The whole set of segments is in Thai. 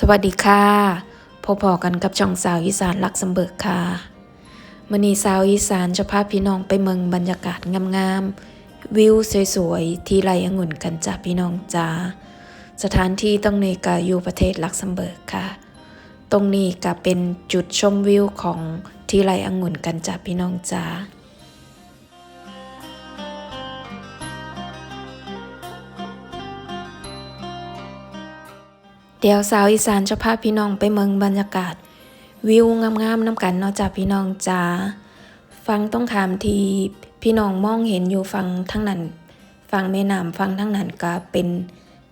สวัสดีค่ะพบพอกันกับช่องสาวอีสานลักสมเบิกค่ะมือนีสาวอีสานจะพาพี่น้องไปเมืองบรรยากาศงามๆ วิวสวยๆ ที่ไรองุ่นกันจ้าพี่น้องจ้าสถานที่ตรงในก็อยู่ประเทศลักเซมเบิร์กค่ะ ตรงนี้ก็เป็นจุดชมวิวของที่ไรองุ่นกันจ้าพี่น้องจ้า เดี๋ยวสาวอีสานจะพาพี่น้องไปเมืองบรรยากาศ วิวงามๆน้ำกันเนาะจ้าพี่น้องจ้าฟังต้องขามที่พี่น้องมองเห็นอยู่ฟังทั้งนั้นฟังแม่น้ำฟังทั้งนั้นก็เป็น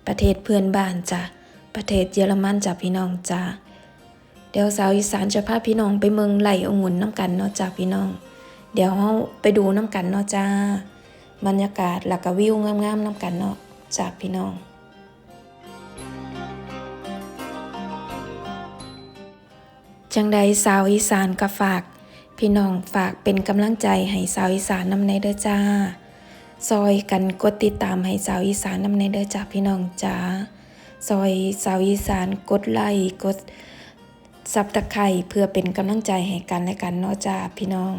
ประเทศเพื่อนบ้านจ้ะประเทศเยอรมันจ้ะพี่น้องจ้าเดี๋ยวสาวอีสานจะพาพี่น้องไปเมืองไหลองุ่นน้ำกันเนาะจ้าพี่น้อง เดี๋ยวเราไปดูน้ำกันเนาะจ้าบรรยากาศแล้วก็วิวงามๆน้ำกันเนาะจ้าพี่น้อง จังใดสาวอีสานก็ฝาก พี่น้องฝากเป็นกำลังใจให้สาวอีสานนำในเด้อจ้า ซอยกันกดติดตามให้สาวอีสานนำในเด้อจ้าพี่น้องจ้า ซอยสาวอีสานกดไลค์กดซับตะไคร่เพื่อเป็นกำลังใจให้กันและกันเนาะจ้าพี่น้อง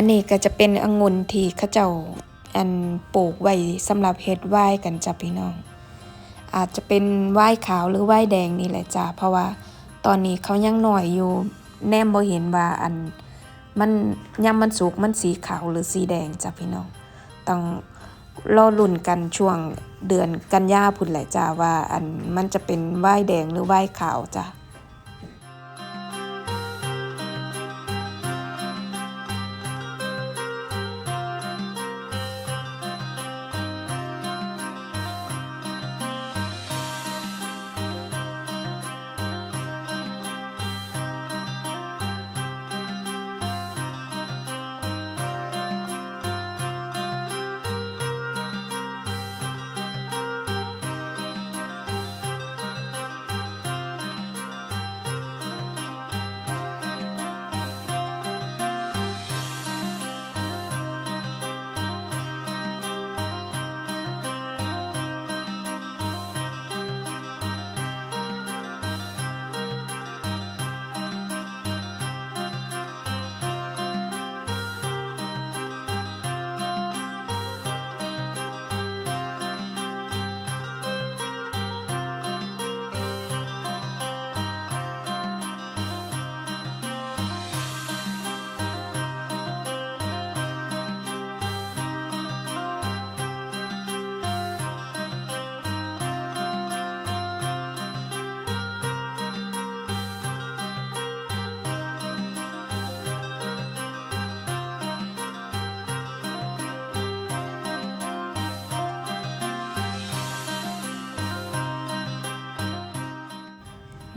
อันนี้ก็จะเป็นองุ่นที่เขาเจ้าอันปลูกไว้สำหรับเฮ็ดไวน์กันจ้ะพี่น้อง อาจจะเป็นไวน์ขาวหรือไวน์แดงนี่แหละจ้ะเพราะว่าตอนนี้เขายังหน่อยอยู่แนมบ่เห็นว่าอันมันยามมันสุกมันสีขาวหรือสีแดงจ้ะพี่น้อง ต้องรอลุ้นกันช่วงเดือนกันยาพุ่นแหละจ้ะว่าอันมันจะเป็นไวน์แดงหรือไวน์ขาวจ้ะ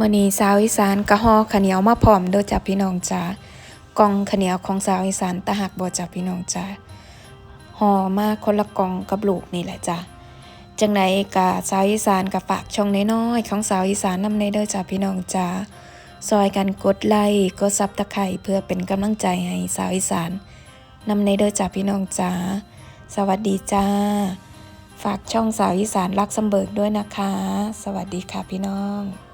มื่อนี้สาวอีสานกะฮอข้าวเหนียวมาพร้อมเด้อจ้ะพี่น้องจ้ากล่องข้าวเหนียวของสาวอีสานตะหักบ่จ้ะพี่น้องจ้าห่อมาคนละกล่องกับลูกนี่แหละจ้ะจังไดกะสาวอีสานกะฝากช่องน้อยๆของสาวอีสานนำในเด้อจ้ะพี่น้องจ้าซอยกันกดไลค์กดซับตะไคร้เพื่อเป็นกำลังใจให้สาวอีสานนำในเด้อจ้ะพี่น้องจ้าสวัสดีจ้า ฝากช่องสาวอีสานรักสำเบิกด้วยนะคะ สวัสดีค่ะพี่น้อง